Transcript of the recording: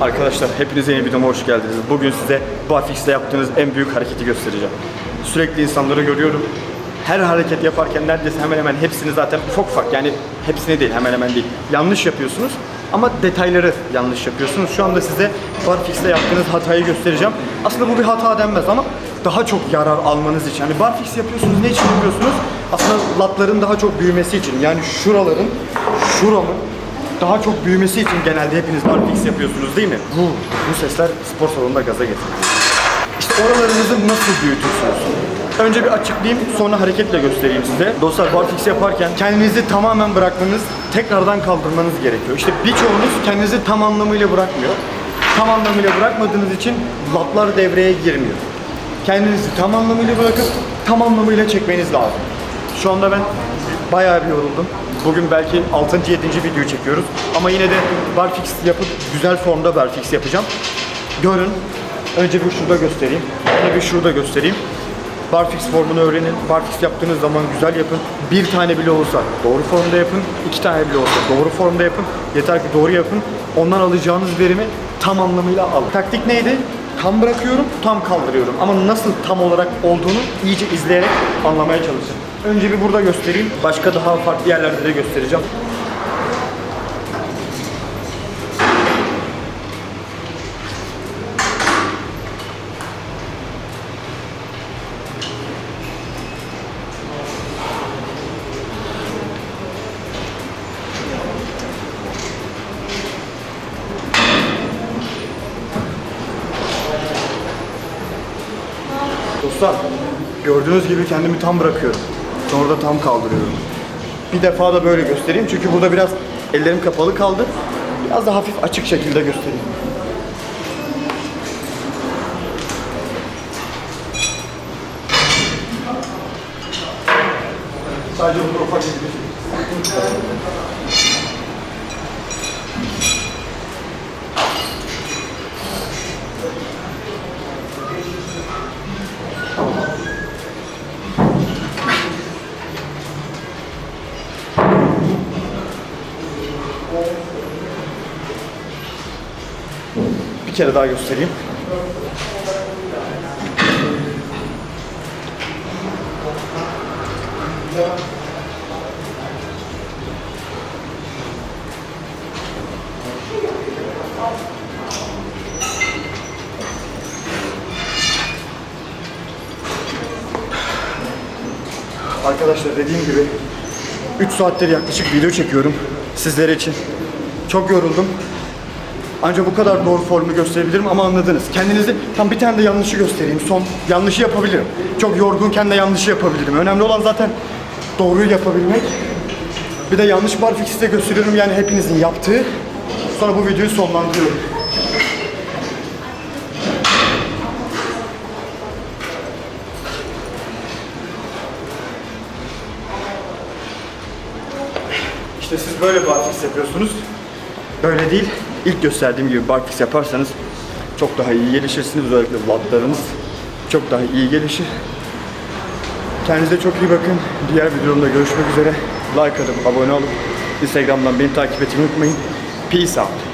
Arkadaşlar hepinize yeni videoma hoş geldiniz. Bugün size barfix'te yaptığınız en büyük hareketi göstereceğim. Sürekli insanları görüyorum. Her hareket yaparken neredeyse hemen hemen hepsini zaten ufak ufak yani hepsini değil hemen hemen değil. Yanlış yapıyorsunuz ama detayları yanlış yapıyorsunuz. Şu anda size barfix'te yaptığınız hatayı göstereceğim. Aslında bu bir hata denmez ama daha çok yarar almanız için. Hani barfix yapıyorsunuz ne için yapıyorsunuz? Aslında latların daha çok büyümesi için. Yani şuraların, şuramın daha çok büyümesi için genelde hepiniz barfix yapıyorsunuz değil mi? Bu, bu sesler spor salonunda gaza getiriyor. İşte oralarınızı nasıl büyütürsünüz? Önce bir açıklayayım, sonra hareketle göstereyim size. Dostlar barfix yaparken kendinizi tamamen bırakmanız, tekrardan kaldırmanız gerekiyor. İşte birçoğunuz kendinizi tam anlamıyla bırakmıyor. Tam anlamıyla bırakmadığınız için latlar devreye girmiyor. Kendinizi tam anlamıyla bırakıp tam anlamıyla çekmeniz lazım. Şu anda ben bayağı bir yoruldum. Bugün belki 6. 7. videoyu çekiyoruz. Ama yine de barfix yapıp güzel formda barfix yapacağım. Görün. Önce bir şurada göstereyim. Sonra bir şurada göstereyim. Barfix formunu öğrenin. Barfix yaptığınız zaman güzel yapın. Bir tane bile olsa doğru formda yapın. iki tane bile olsa doğru formda yapın. Yeter ki doğru yapın. Ondan alacağınız verimi tam anlamıyla alın. Taktik neydi? Tam bırakıyorum, tam kaldırıyorum. Ama nasıl tam olarak olduğunu iyice izleyerek anlamaya çalışın. Önce bir burada göstereyim. Başka daha farklı yerlerde de göstereceğim. Dostlar, gördüğünüz gibi kendimi tam bırakıyorum. Sonra da tam kaldırıyorum. Bir defa da böyle göstereyim çünkü burada biraz ellerim kapalı kaldı. Biraz da hafif açık şekilde göstereyim. Sadece burada ufak bir Bir kere daha göstereyim. Arkadaşlar dediğim gibi 3 saattir yaklaşık video çekiyorum sizler için. Çok yoruldum. Ancak bu kadar doğru formu gösterebilirim ama anladınız. Kendinizi tam bir tane de yanlışı göstereyim. Son yanlışı yapabilirim. Çok yorgunken de yanlışı yapabilirim. Önemli olan zaten doğruyu yapabilmek. Bir de yanlış barfix'i de gösteriyorum yani hepinizin yaptığı. Sonra bu videoyu sonlandırıyorum. İşte siz böyle barfix yapıyorsunuz. Böyle değil. İlk gösterdiğim gibi barfix yaparsanız çok daha iyi gelişirsiniz. Özellikle latlarınız çok daha iyi gelişir. Kendinize çok iyi bakın. Diğer videomda görüşmek üzere. Like atıp abone olup Instagram'dan beni takip etmeyi unutmayın. Peace out.